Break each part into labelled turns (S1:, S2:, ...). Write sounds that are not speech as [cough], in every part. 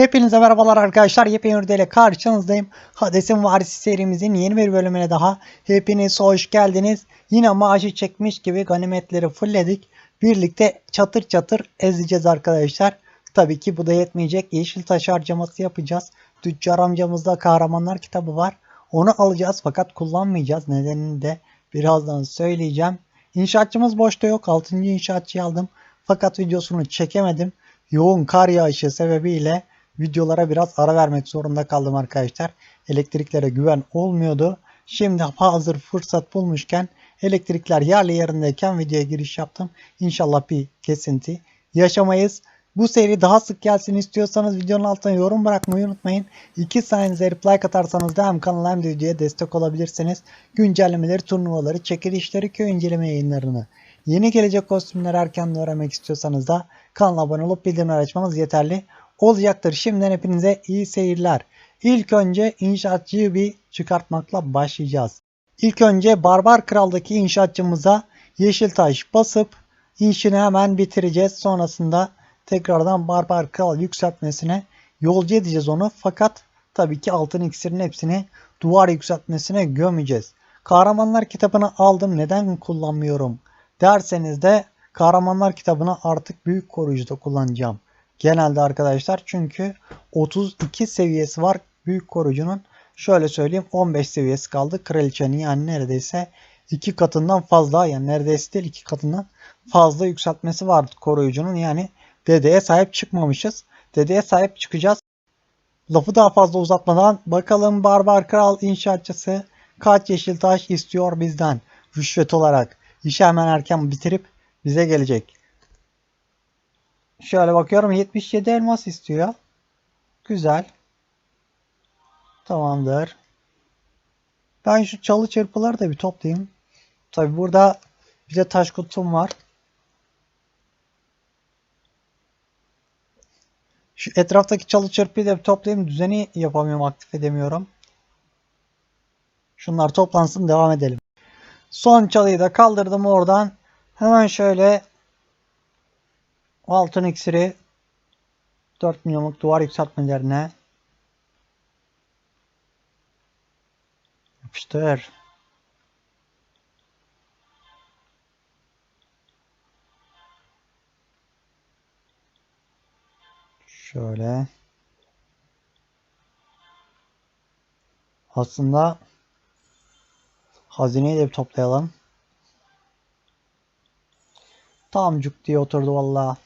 S1: Hepinize merhabalar arkadaşlar. Yepyeni ile karşınızdayım. Hades'in Varisi serimizin yeni bir bölümüne daha hepiniz hoş geldiniz. Yine maaşı çekmiş gibi ganimetleri fullledik. Birlikte çatır çatır ezeceğiz arkadaşlar. Tabii ki bu da yetmeyecek. Yeşil taş harcaması yapacağız. Tüccar amcamızda kahramanlar kitabı var. Onu alacağız fakat kullanmayacağız. Nedenini de birazdan söyleyeceğim. İnşaatçımız boşta yok. 6. inşaatçıyı aldım. Fakat videosunu çekemedim. Yoğun kar yağışı sebebiyle videolara biraz ara vermek zorunda kaldım arkadaşlar. Elektriklere güven olmuyordu. Şimdi hazır fırsat bulmuşken elektrikler yerli yerindeyken videoya giriş yaptım. İnşallah bir kesinti yaşamayız. Bu seri daha sık gelsin istiyorsanız videonun altına yorum bırakmayı unutmayın. 2 saniyenize like atarsanız da hem kanala hem de videoya destek olabilirsiniz. Güncellemeleri, turnuvaları, çekilişleri, köy inceleme yayınlarını, yeni gelecek kostümleri erken öğrenmek istiyorsanız da kanala abone olup bildirimleri açmanız yeterli olacaktır. Şimdiden hepinize iyi seyirler. İlk önce inşaatçıyı bir çıkartmakla başlayacağız. İlk önce Barbar Kral'daki inşaatçımıza yeşil taş basıp işini hemen bitireceğiz. Sonrasında tekrardan Barbar Kral yükseltmesine yolcu edeceğiz onu. Fakat tabii ki altın iksirin hepsini duvar yükseltmesine gömeceğiz. Kahramanlar kitabını aldım neden kullanmıyorum derseniz de kahramanlar kitabını artık büyük koruyucuda kullanacağım. Genelde arkadaşlar çünkü 32 seviyesi var büyük koruyucunun. Şöyle söyleyeyim 15 seviyesi kaldı. Kraliçenin yani neredeyse iki katından fazla yani neredeyse değil iki katından fazla yükseltmesi var koruyucunun. Yani dedeye sahip çıkmamışız. Dedeye sahip çıkacağız. Lafı daha fazla uzatmadan bakalım Barbar Kral inşaatçısı kaç yeşil taş istiyor bizden rüşvet olarak. İşi hemen erken bitirip bize gelecek. Şöyle bakıyorum 77 elmas istiyor. Güzel. Tamamdır. Ben şu çalı çırpıları da bir toplayayım. Tabi burada bir de taş kutum var. Şu etraftaki çalı çırpıyı da toplayayım. Düzeni yapamıyorum, aktif edemiyorum. Şunlar toplansın devam edelim. Son çalıyı da kaldırdım oradan. Hemen şöyle altın iksiri 4 milyonluk duvar yükseltmelerine yapıştır. Şöyle. Aslında hazineyi de bir toplayalım. Tam cuk diye oturdu valla.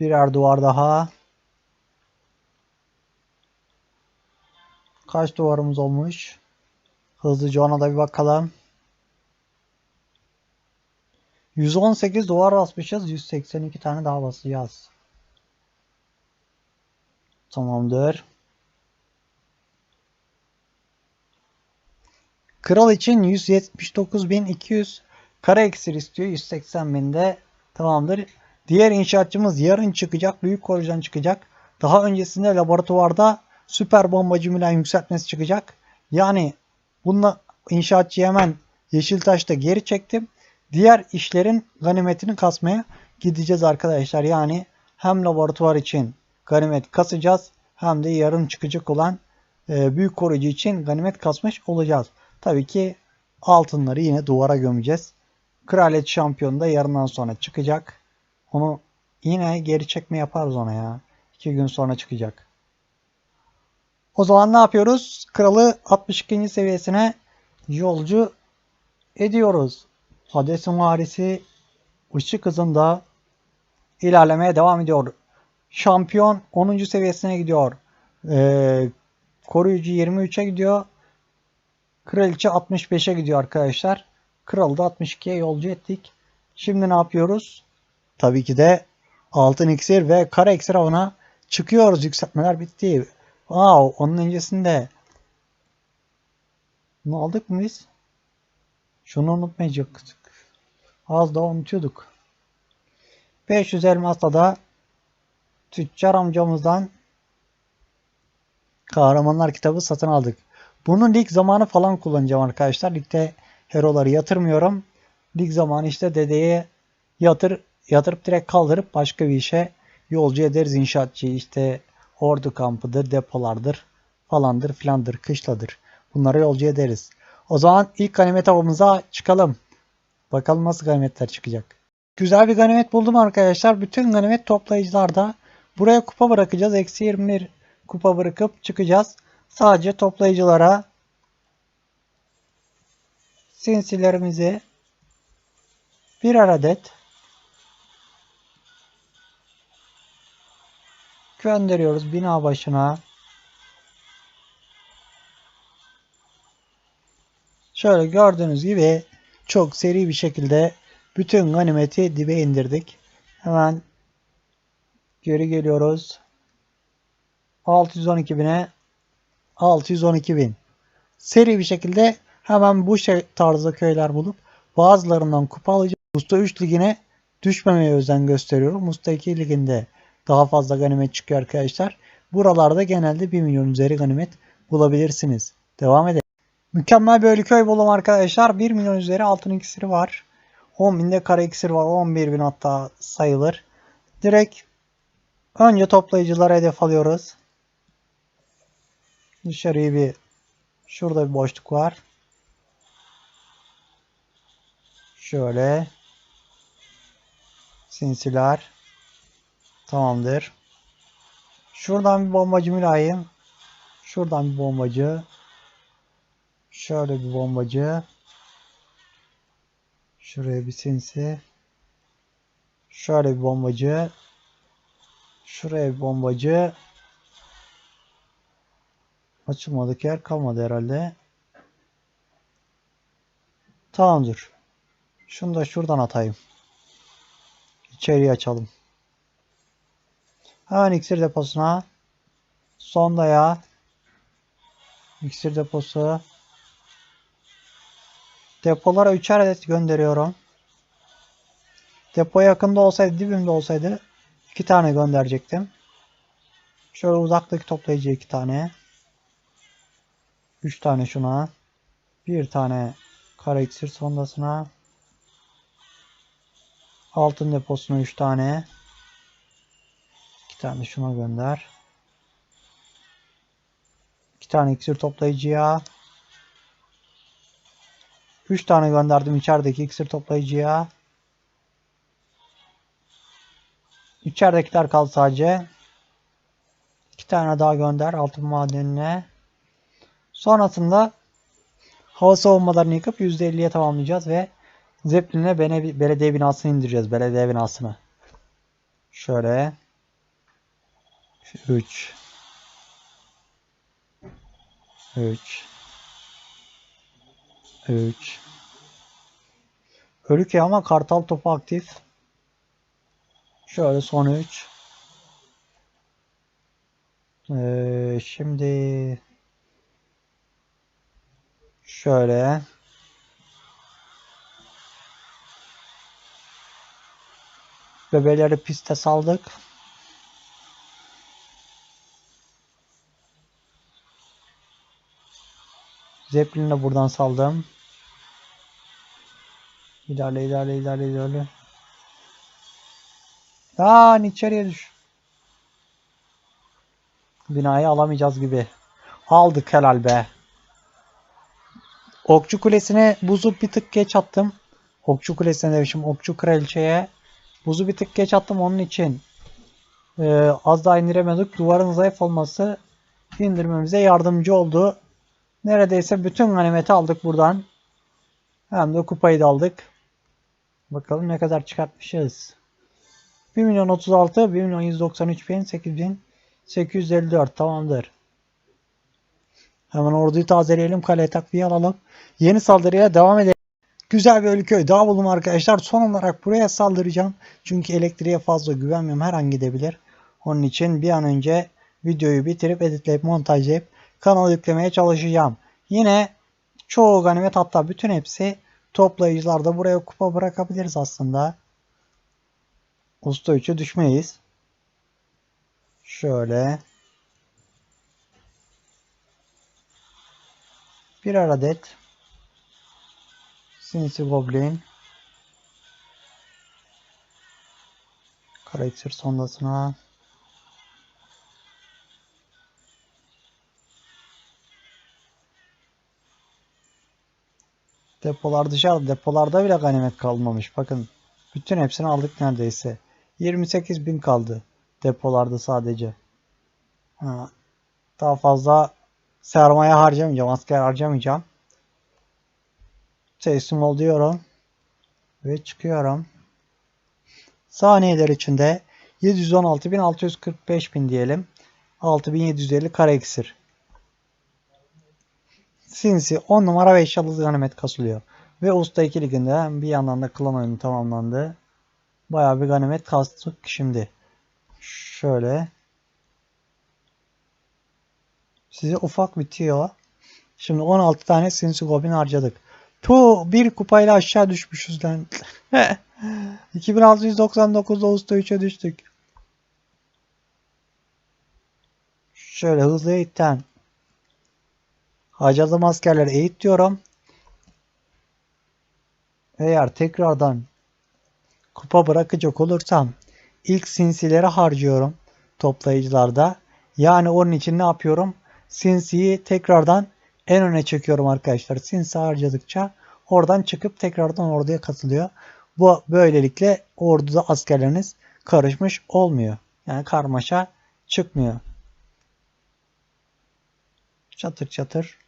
S1: Birer duvar daha. Kaç duvarımız olmuş? Hızlıca ona da bir bakalım. 118 duvar basmışız. 182 tane daha basacağız. Tamamdır. Kral için 179.200 kara eksir istiyor. 180.000 de tamamdır. Diğer inşaatçımız yarın çıkacak. Büyük koruyucudan çıkacak. Daha öncesinde laboratuvarda süper bombacı Milan yükseltmesi çıkacak. Yani bununla inşaatçıyı hemen Yeşiltaş'ta geri çektim. Diğer işlerin ganimetini kasmaya gideceğiz arkadaşlar. Yani hem laboratuvar için ganimet kasacağız hem de yarın çıkacak olan e, büyük koruyucu için ganimet kasmış olacağız. Tabii ki altınları yine duvara gömeceğiz. Kraliyet şampiyonu da yarından sonra çıkacak. Onu yine geri çekme yaparız ona ya. 2 gün sonra çıkacak. O zaman ne yapıyoruz? Kralı 62. seviyesine yolcu ediyoruz. Hades'in varisi ışık hızında ilerlemeye devam ediyor. Şampiyon 10. seviyesine gidiyor. Ee, koruyucu 23'e gidiyor. Kraliçe 65'e gidiyor arkadaşlar. Kralı da 62'ye yolcu ettik. Şimdi ne yapıyoruz? Tabii ki de altın iksir ve kara iksir avına çıkıyoruz. Yükseltmeler bitti. Wow, onun öncesinde ne aldık mı biz? Şunu unutmayacaktık. Az daha unutuyorduk. 500 elmasla da tüccar amcamızdan kahramanlar kitabı satın aldık. Bunu lig zamanı falan kullanacağım arkadaşlar. Ligde heroları yatırmıyorum. Lig zamanı işte dedeye yatır yatırıp direkt kaldırıp başka bir işe yolcu ederiz inşaatçı işte ordu kampıdır, depolardır falandır filandır, kışladır. Bunları yolcu ederiz. O zaman ilk ganimet avımıza çıkalım. Bakalım nasıl ganimetler çıkacak. Güzel bir ganimet buldum arkadaşlar. Bütün ganimet toplayıcılarda. Buraya kupa bırakacağız. Eksi 21 kupa bırakıp çıkacağız. Sadece toplayıcılara sinsilerimizi birer adet gönderiyoruz bina başına. Şöyle gördüğünüz gibi çok seri bir şekilde bütün ganimeti dibe indirdik. Hemen geri geliyoruz. 612 bine 612 bin. Seri bir şekilde hemen bu şey tarzda köyler bulup bazılarından kupa alacağım. Musta 3 ligine düşmemeye özen gösteriyorum. Musta 2 liginde daha fazla ganimet çıkıyor arkadaşlar. Buralarda genelde 1 milyon üzeri ganimet bulabilirsiniz. Devam edelim. Mükemmel bir köy buldum arkadaşlar. 1 milyon üzeri altın iksiri var. 10 binde kara iksir var. 11 bin hatta sayılır. Direkt önce toplayıcılara hedef alıyoruz. Dışarıyı bir şurada bir boşluk var. Şöyle sinsiler tamamdır. Şuradan bir bombacı mülayim. Şuradan bir bombacı. Şöyle bir bombacı. Şuraya bir sinsi. Şöyle bir bombacı. Şuraya bir bombacı. Açılmadık yer kalmadı herhalde. Tamamdır. Şunu da şuradan atayım. İçeriye açalım. Hemen iksir deposuna. Sondaya. İksir deposu. Depolara 3'er adet gönderiyorum. Depo yakında olsaydı, dibimde olsaydı 2 tane gönderecektim. Şöyle uzaktaki toplayıcı 2 tane. 3 tane şuna. 1 tane kara iksir sondasına. Altın deposuna 3 tane. 2 tane şuna gönder. 2 tane iksir toplayıcıya. 3 tane gönderdim içerideki iksir toplayıcıya. İçeridekiler kaldı sadece. 2 tane daha gönder altın madenine. Sonrasında hava savunmalarını yıkıp %50'ye tamamlayacağız ve Zeppelin'e belediye binasını indireceğiz. Belediye binasını. Şöyle. 3 3 3 Ölük ama kartal topu aktif. Şöyle son 3. Ee, şimdi şöyle bebeleri piste saldık. Zeppelin'le buradan saldım. İlerle ilerle ilerle ilerle. Lan içeriye düş. Binayı alamayacağız gibi. Aldık helal be. Okçu kulesine buzu bir tık geç attım. Okçu kulesine demişim. Okçu kraliçeye buzu bir tık geç attım onun için. Ee, az daha indiremedik. Duvarın zayıf olması indirmemize yardımcı oldu. Neredeyse bütün ganimeti aldık buradan. Hem de kupayı da aldık. Bakalım ne kadar çıkartmışız. 1 milyon 36, 1 milyon 193 bin, 8 bin 854 tamamdır. Hemen orduyu tazeleyelim. Kaleye takviye alalım. Yeni saldırıya devam edelim. Güzel bir ölüköy daha buldum arkadaşlar. Son olarak buraya saldıracağım. Çünkü elektriğe fazla güvenmiyorum. Her an gidebilir. Onun için bir an önce videoyu bitirip editleyip montajlayıp kanala yüklemeye çalışacağım. Yine çoğu ganimet hatta bütün hepsi toplayıcılarda buraya kupa bırakabiliriz aslında. Usta 3'e düşmeyiz. Şöyle. Birer adet Sinsi Goblin Kara iksir sondasına Depolar dışarıda. Depolarda bile ganimet kalmamış. Bakın. Bütün hepsini aldık neredeyse. 28 bin kaldı. Depolarda sadece. Ha, daha fazla sermaye harcamayacağım. Asker harcamayacağım. Teslim ol diyorum. Ve çıkıyorum. Saniyeler içinde 716.645 bin diyelim. 6750 kara iksir. Sinsi 10 numara ve eşyalı ganimet kasılıyor. Ve Usta 2 liginde bir yandan da klan oyunu tamamlandı. Bayağı bir ganimet kastık şimdi. Şöyle. Size ufak bitiyor. Şimdi 16 tane Sinsi Goblin harcadık. Tu bir kupayla aşağı düşmüşüz lan. [laughs] 2699'da Usta 3'e düştük. Şöyle hızlı Harcadığım askerleri eğit diyorum. Eğer tekrardan kupa bırakacak olursam ilk sinsileri harcıyorum toplayıcılarda. Yani onun için ne yapıyorum? Sinsiyi tekrardan en öne çekiyorum arkadaşlar. Sinsi harcadıkça oradan çıkıp tekrardan orduya katılıyor. Bu böylelikle orduda askerleriniz karışmış olmuyor. Yani karmaşa çıkmıyor. Çatır çatır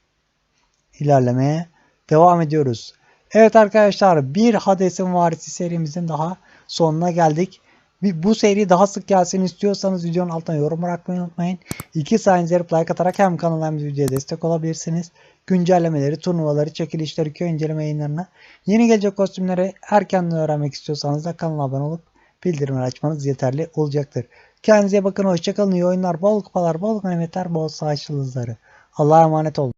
S1: ilerlemeye devam ediyoruz. Evet arkadaşlar bir Hades'in varisi serimizin daha sonuna geldik. Bu seri daha sık gelsin istiyorsanız videonun altına yorum bırakmayı unutmayın. İki sayenize like atarak hem kanala hem de videoya destek olabilirsiniz. Güncellemeleri, turnuvaları, çekilişleri, köy inceleme yayınlarına, yeni gelecek kostümleri erkenden öğrenmek istiyorsanız da kanala abone olup bildirimleri açmanız yeterli olacaktır. Kendinize bakın, hoşçakalın, iyi oyunlar, bol kupalar, bol ganimetler, bol yıldızları. Allah'a emanet olun.